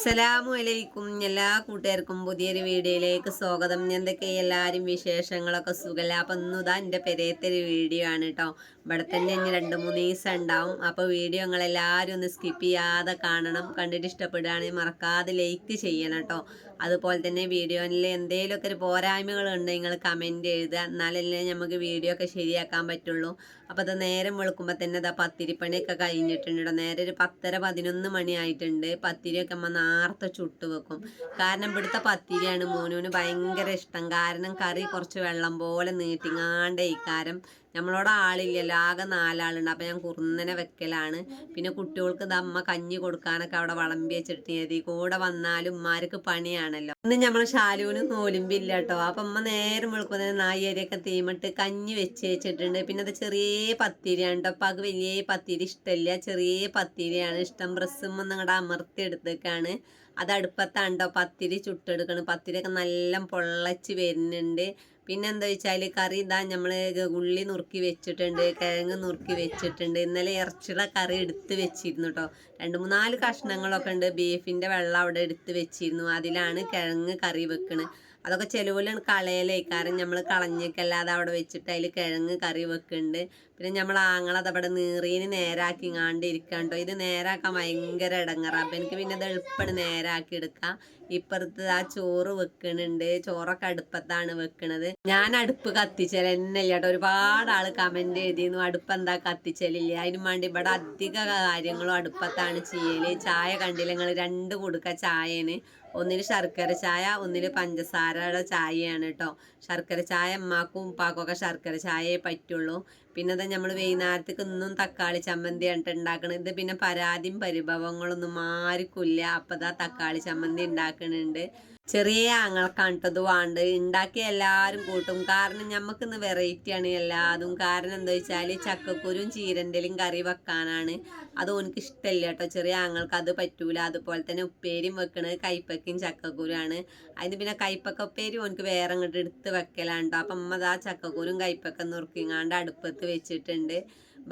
അസ്സലാമു അലൈക്കും എല്ലാ കൂട്ടുകാർക്കും പുതിയൊരു വീഡിയോയിലേക്ക് സ്വാഗതം. എന്തൊക്കെ എല്ലാവരും വിശേഷങ്ങളൊക്കെ സുഖല്ല? അപ്പം ഇന്നുതാ എന്റെ പെരയത്തെ ഒരു വീഡിയോ ആണ് കേട്ടോ ഇവിടെ തന്നെ ഇനി രണ്ട് മൂന്ന് ദിവസം ഉണ്ടാവും. അപ്പോൾ വീഡിയോ നിങ്ങളെല്ലാവരും ഒന്ന് സ്കിപ്പ് ചെയ്യാതെ കാണണം. കണ്ടിട്ട് ഇഷ്ടപ്പെടുകയാണെങ്കിൽ മറക്കാതെ ലൈക്ക് ചെയ്യണം കേട്ടോ അതുപോലെ തന്നെ വീഡിയോയിൽ എന്തെങ്കിലുമൊക്കെ ഒരു പോരായ്മകളുണ്ട് നിങ്ങൾ കമന്റ് എഴുതുക. എന്നാലല്ലേ നമുക്ക് വീഡിയോ ഒക്കെ ശരിയാക്കാൻ പറ്റുള്ളൂ. അപ്പോൾ അത് നേരം വെളുക്കുമ്പോൾ തന്നെ അതാ പത്തിരിപ്പണിയൊക്കെ കഴിഞ്ഞിട്ടുണ്ട് നേരെ ഒരു പത്തര പതിനൊന്ന് മണി ആയിട്ടുണ്ട്. പത്തിരിയൊക്കെ അമ്മ നേരത്തെ ചുട്ട് വെക്കും. കാരണം ഇവിടുത്തെ പത്തിരിയാണ് മോനുവിന് ഭയങ്കര ഇഷ്ടം. കാരണം കറി കുറച്ച് വെള്ളം പോലെ നീട്ടിങ്ങാണ്ട് ഇക്കാരം നമ്മളോട് ആളില്ലല്ലോ ആകെ നാലാളുണ്ട്. അപ്പം ഞാൻ കുറുന്നനെ വെക്കലാണ്. പിന്നെ കുട്ടികൾക്ക് ഇത് അമ്മ കഞ്ഞി കൊടുക്കാനൊക്കെ അവിടെ വളമ്പി വെച്ചിട്ട് ഏതി കൂടെ വന്നാലും ഉമ്മാർക്ക് പണിയാണല്ലോ. ഇന്ന് നമ്മൾ ശാലുവിന് നോലുമ്പില്ല കേട്ടോ. അപ്പം അമ്മ നേരം വെളുക്കുന്നത് നായരിയൊക്കെ തീമിട്ട് കഞ്ഞി വെച്ച് വെച്ചിട്ടുണ്ട്. പിന്നെ അത് ചെറിയ പത്തിരിയാണ് കേട്ടോ. അപ്പം അത് വലിയ പത്തിരി ഇഷ്ടമില്ല. ചെറിയ പത്തിരിയാണ് ഇഷ്ടം. ബ്രസ്സും നിങ്ങളുടെ അമർത്തി എടുത്തേക്കാണ്. അത് അടുപ്പത്താണ് കേട്ടോ പത്തിരി ചുട്ടെടുക്കണം. പത്തിരിയൊക്കെ നല്ല പൊള്ളച്ച് വരുന്നുണ്ട്. പിന്നെ എന്താ വെച്ചാൽ കറി ഇതാ നമ്മൾ ഉള്ളി നുറുക്കി വെച്ചിട്ടുണ്ട് കിഴങ്ങ് നുറുക്കി വെച്ചിട്ടുണ്ട് ഇന്നലെ ഇറച്ചിയുടെ കറി എടുത്ത് വെച്ചിരുന്നു കേട്ടോ രണ്ട് മൂന്നാൽ കഷ്ണങ്ങളൊക്കെ ഉണ്ട്. ബീഫിന്റെ വെള്ളം അവിടെ എടുത്ത് വെച്ചിരുന്നു. അതിലാണ് കിഴങ്ങ് കറി വെക്കണത് അതൊക്കെ ചിലവിലാണ് കളയലേ കാരണം നമ്മൾ കളഞ്ഞേക്കല്ലാതെ അവിടെ വെച്ചിട്ട് അതിൽ കിഴങ്ങ് കറി വെക്കുന്നുണ്ട് പിന്നെ നമ്മൾ ആങ്ങളത് അവിടെ നീറീന് നേരാക്കി ഇങ്ങാണ്ട് ഇരിക്കാണ്ടോ. ഇത് നേരാക്കാൻ ഭയങ്കര ഇടങ്ങറാ അപ്പം എനിക്ക് പിന്നെ ഇത് എളുപ്പമാണ് നേരാക്കി എടുക്കാം. ഇപ്പുറത്ത് ആ ചോറ് വെക്കണുണ്ട്. ചോറൊക്കെ അടുപ്പത്താണ് വെക്കണത്. ഞാൻ അടുപ്പ് കത്തിച്ചല എന്നല്ല കേട്ടോ ഒരുപാട് ആൾ കമന്റ് എഴുതിയിരുന്നു അടുപ്പ് എന്താ കത്തിച്ചലില്ല. അതിന് വേണ്ടി ഇവിടെ അധിക കാര്യങ്ങളും അടുപ്പത്താണ് ചെയ്യൽ. ചായ കണ്ടില്ല നിങ്ങൾ രണ്ട് കൊടുക്ക ചായന്. ഒന്നിൽ ശർക്കര ചായ ഒന്നിൽ പഞ്ചസാരയുടെ ചായയാണ് കേട്ടോ ശർക്കര ചായ അമ്മാക്കും ഉപ്പാക്കും ഒക്കെ ശർക്കര ചായയെ പറ്റുള്ളൂ. പിന്നെ അത് നമ്മൾ വൈകുന്നേരത്തേക്ക് ഇന്നും തക്കാളി ചമ്മന്തി ആയിട്ട് ഉണ്ടാക്കണത് ഇത് പിന്നെ പരാതിയും പരിഭവങ്ങളൊന്നും ആർക്കില്ല. അപ്പം ദാ തക്കാളി ചമ്മന്തി ഉണ്ടാക്കണുണ്ട് ചെറിയ ആങ്ങൾക്കാണ് വേണ്ട ഇത് ഉണ്ടാക്കി എല്ലാവരും കൂട്ടും. കാരണം ഞമ്മക്കിന്ന് വെറൈറ്റി ആണ് എല്ലാതും. കാരണം എന്താ വെച്ചാൽ ചക്കക്കുരും ചീരന്റെലും കറി വെക്കാനാണ്. അത് ഓനക്ക് ഇഷ്ടമല്ല കേട്ടോ ചെറിയ ആങ്ങൾക്ക് അത് പറ്റൂല. അതുപോലെ തന്നെ ഉപ്പേരിയും വെക്കണത് കൈപ്പക്കയും ചക്കക്കുരുമാണ് അതിന് പിന്നെ കൈപ്പക്ക ഉപ്പേരി ഓനക്ക് വേറെ അങ്ങോട്ട് എടുത്ത് വെക്കലാണ് കേട്ടോ അപ്പം അമ്മ ദാ ചക്കക്കുരും കൈപ്പക്ക നുറുക്കിങ്ങാണ്ട് അടുപ്പത്ത് വെച്ചിട്ടുണ്ട്.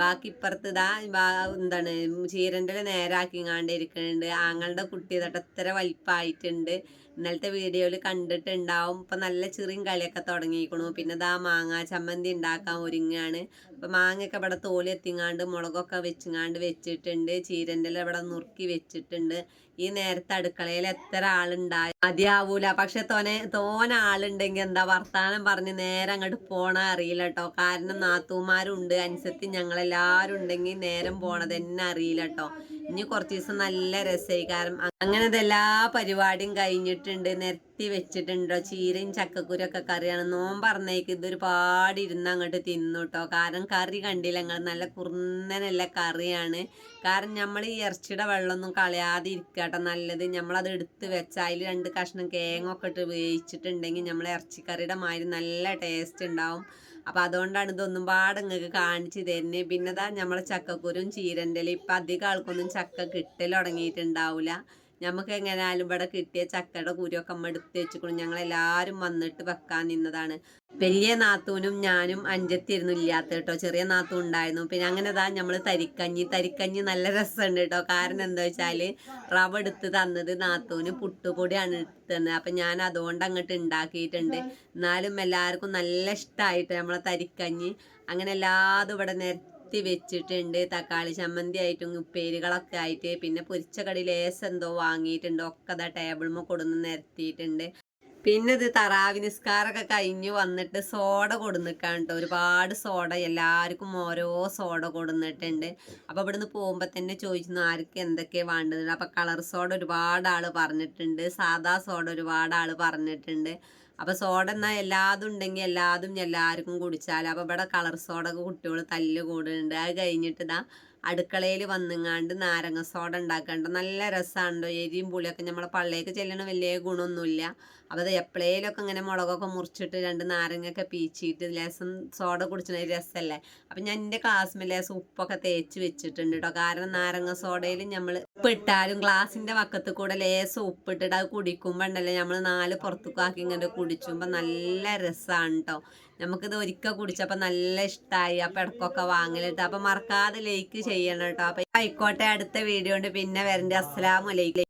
ബാക്കി ഇപ്പുറത്ത് ഇതാ എന്താണ് ചീരന്റെ നേരാക്കിങ്ങാണ്ട് ഇരിക്കുന്നുണ്ട് ആങ്ങളുടെ കുട്ടി ഇതട്ട് എത്ര വലിപ്പമായിട്ടുണ്ട് ഇന്നലത്തെ വീഡിയോയിൽ കണ്ടിട്ടുണ്ടാവും. ഇപ്പം നല്ല ചെറിയ കളിയൊക്കെ തുടങ്ങിയിരിക്കണു. പിന്നെ ഇതാ മാങ്ങ ചമ്മന്തി ഉണ്ടാക്കാൻ ഒരുങ്ങാണ്. അപ്പം മാങ്ങയൊക്കെ ഇവിടെ തോലി എത്തിങ്ങാണ്ട് മുളകൊക്കെ വെച്ചിങ്ങാണ്ട് വെച്ചിട്ടുണ്ട്. ചീരന്റെ ഇവിടെ നുറുക്കി വെച്ചിട്ടുണ്ട്. ഈ നേരത്തെ അടുക്കളയിൽ എത്ര ആളുണ്ടായി? മതിയാവൂല. പക്ഷെ തോനെ തോന ആളുണ്ടെങ്കിൽ എന്താ വർത്താനം പറഞ്ഞ് നേരെ അങ്ങോട്ട് പോണ അറിയില്ല കേട്ടോ കാരണം നാത്തൂമാരുണ്ട് അനുസരിച്ച് ഞങ്ങളെല്ലാവരും ഉണ്ടെങ്കിൽ നേരം പോണത് തന്നെ അറിയില്ല കേട്ടോ ഇനി കുറച്ച് ദിവസം നല്ല രസമായി കാരണം അങ്ങനത്തെ എല്ലാ പരിപാടിയും കഴിഞ്ഞിട്ടുണ്ട്. നിരത്തി വെച്ചിട്ടുണ്ടോ? ചീരയും ചക്കക്കുരൊക്കെ കറിയാണ്. നോൻ പറഞ്ഞേക്ക് ഇതൊരുപാട് ഇരുന്ന് അങ്ങോട്ട് തിന്നുട്ടോ കാരണം കറി കണ്ടില്ല. ഞങ്ങൾ നല്ല കുറുന്നനല്ല കറിയാണ്. കാരണം നമ്മൾ ഈ ഇറച്ചിയുടെ വെള്ളമൊന്നും കളയാതെ ഇരിക്കട്ടെ നല്ലത് നമ്മളത് എടുത്ത് വെച്ചാൽ അതിൽ രണ്ട് കഷ്ണം കേങ്ങൊക്കെ ഇട്ട് വേവിച്ചിട്ടുണ്ടെങ്കിൽ നമ്മൾ ഇറച്ചിക്കറിയുടെ മാതിരി നല്ല ടേസ്റ്റ് ഉണ്ടാവും. അപ്പം അതുകൊണ്ടാണ് ഇതൊന്നും പാടെ നിങ്ങൾക്ക് കാണിച്ചു തരുന്നത് പിന്നെ ഇതാ നമ്മളെ ചക്കക്കുരും ചീരന്റെ ഇപ്പം അധികം ആൾക്കൊന്നും ചക്ക കിട്ടൽ തുടങ്ങിയിട്ടുണ്ടാവില്ല നമുക്ക് എങ്ങനെയാലും ഇവിടെ കിട്ടിയ ചക്കയുടെ കുരുവൊക്കെ അമ്മ എടുത്ത് വെച്ചിക്കണം ഞങ്ങൾ എല്ലാവരും വന്നിട്ട് വെക്കാൻ നിന്നതാണ്. വലിയ നാത്തൂനും ഞാനും അഞ്ചത്തിരുന്നു ഇല്ലാത്ത കേട്ടോ. ചെറിയ നാത്തൂൻ ഉണ്ടായിരുന്നു. പിന്നെ അങ്ങനെ ഇതാ നമ്മൾ തരിക്കഞ്ഞി തരിക്കഞ്ഞി നല്ല രസമുണ്ട് കേട്ടോ. കാരണം എന്താ വെച്ചാൽ റവ എടുത്ത് തന്നത് നാത്തൂന് പുട്ടുപൊടിയാണ് എടുത്ത് തന്നത്. അപ്പം ഞാൻ അതുകൊണ്ട് അങ്ങോട്ട് ഉണ്ടാക്കിയിട്ടുണ്ട്. എന്നാലും എല്ലാവർക്കും നല്ല ഇഷ്ടമായിട്ട് നമ്മളെ തരിക്കഞ്ഞി. അങ്ങനെ എല്ലാതും ഇവിടെ നിരത്തി കുത്തി വെച്ചിട്ടുണ്ട്. തക്കാളി ചമ്മന്തി ആയിട്ടും ഉപ്പേരികളൊക്കെ ആയിട്ട്. പിന്നെ പൊരിച്ച കടി ലേസ് എന്തോ വാങ്ങിയിട്ടുണ്ട്. ഒക്കെ അതാ ടേബിൾമ കൊടുന്ന് നിരത്തിയിട്ടുണ്ട്. പിന്നെ ഇത് തറാവി നിസ്കാരമൊക്കെ കഴിഞ്ഞ് വന്നിട്ട് സോഡ കൊടുന്നിക്കാണ് കേട്ടോ ഒരുപാട് സോഡ. എല്ലാവർക്കും ഓരോ സോഡ കൊടുന്നിട്ടുണ്ട്. അപ്പോൾ ഇവിടുന്ന് പോകുമ്പോൾ തന്നെ ചോദിച്ചു ആർക്ക് എന്തൊക്കെയാണ് വേണ്ടത്? അപ്പോൾ കളർ സോഡ ഒരുപാട് ആൾ പറഞ്ഞിട്ടുണ്ട്. സാദാ സോഡ ഒരുപാട് ആൾ പറഞ്ഞിട്ടുണ്ട്. അപ്പോൾ സോഡ എന്നാൽ എല്ലാതും ഉണ്ടെങ്കിൽ എല്ലാതും എല്ലാവർക്കും കുടിച്ചാൽ അപ്പോൾ ഇവിടെ കളർ സോഡ കുട്ടികൾ തല്ല് കൂടുന്നുണ്ട്. അത് കഴിഞ്ഞിട്ട് ഇതാ അടുക്കളയിൽ വന്നുങ്ങാണ്ട് നാരങ്ങ സോഡ ഉണ്ടാക്കേണ്ട നല്ല രസമുണ്ടോ എരിയും പുളിയൊക്കെ നമ്മളെ പള്ളിയൊക്കെ ചെല്ലണ വലിയ ഗുണമൊന്നുമില്ല. അപ്പോൾ അത് എപ്പോഴേലൊക്കെ ഇങ്ങനെ മുളകൊക്കെ മുറിച്ചിട്ട് രണ്ട് നാരങ്ങയൊക്കെ പീച്ചിട്ട് ലേസം സോഡ കുടിച്ചിട്ട് രസമല്ലേ അപ്പം ഞാൻ എന്റെ ക്ലാസ്സിൽ ലേസം ഉപ്പൊക്കെ തേച്ച് വെച്ചിട്ടുണ്ട് കേട്ടോ കാരണം നാരങ്ങ സോഡയിൽ നമ്മൾ ഉപ്പിട്ടാലും ഗ്ലാസിന്റെ വക്കത്ത് കൂടെ ലേസം ഉപ്പിട്ടിട്ട് അത് കുടിക്കുമ്പോൾ ഉണ്ടല്ലേ നമ്മൾ നാല് പുറത്തുക്കാക്കി ഇങ്ങനെ കുടിച്ചുമ്പോൾ നല്ല രസമാണ് കേട്ടോ നമുക്കിത് ഒരിക്കൽ കുടിച്ചപ്പോൾ നല്ല ഇഷ്ടമായി അപ്പം ഇടക്കൊക്കെ വാങ്ങലിട്ട് അപ്പം മറക്കാതെ ലൈക്ക് ചെയ്യണം കേട്ടോ അപ്പം ആയിക്കോട്ടെ അടുത്ത വീഡിയോ ഉണ്ട് പിന്നെ വരണ്ട. അസ്സലാമലൈക്കും